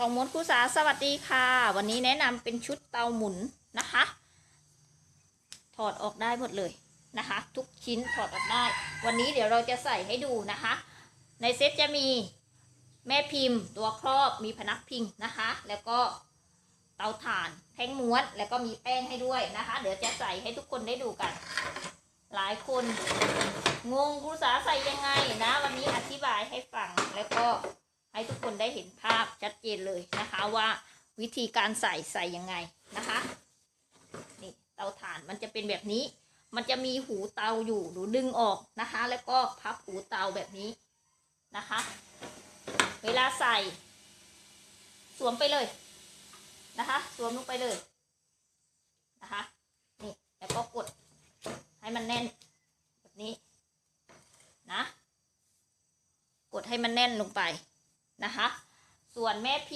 ทองม้วนคู่สาสวัสดีค่ะ วันนี้แนะนำเป็นชุดเตาหมุนนะคะ ถอดออกได้หมดเลยนะคะ ทุกชิ้นถอดออกได้ วันนี้เดี๋ยวเราจะใส่ให้ดูนะคะ ในเซ็ตจะมีแม่พิมพ์ตัวครอบมีพนักพิงนะคะ แล้วก็เตาถ่านแท่งม้วนแล้วก็มีแป้งให้ด้วยนะคะ เดี๋ยวจะใส่ให้ทุกคนได้ดูกัน หลายคน งงครูสาใส่ยังไงนะ วันนี้อธิบายให้ฟังแล้วก็ ให้ทุกคนได้เห็นภาพชัดเจนเลยนะคะว่าวิธีการใส่ใส่ยังไงนะคะนี่เตาถ่านมันจะเป็นแบบนี้ มันจะมีหูเตาอยู่หนูดึงออกนะคะ แล้วก็พับหูเตาแบบนี้นะคะ เวลาใส่ สวมไปเลยนะคะ สวมลงไปเลยนะคะนี่แล้วก็กดให้มันแน่นแบบนี้นะ กดให้มันแน่นลงไป นะคะ ส่วนแม่พิ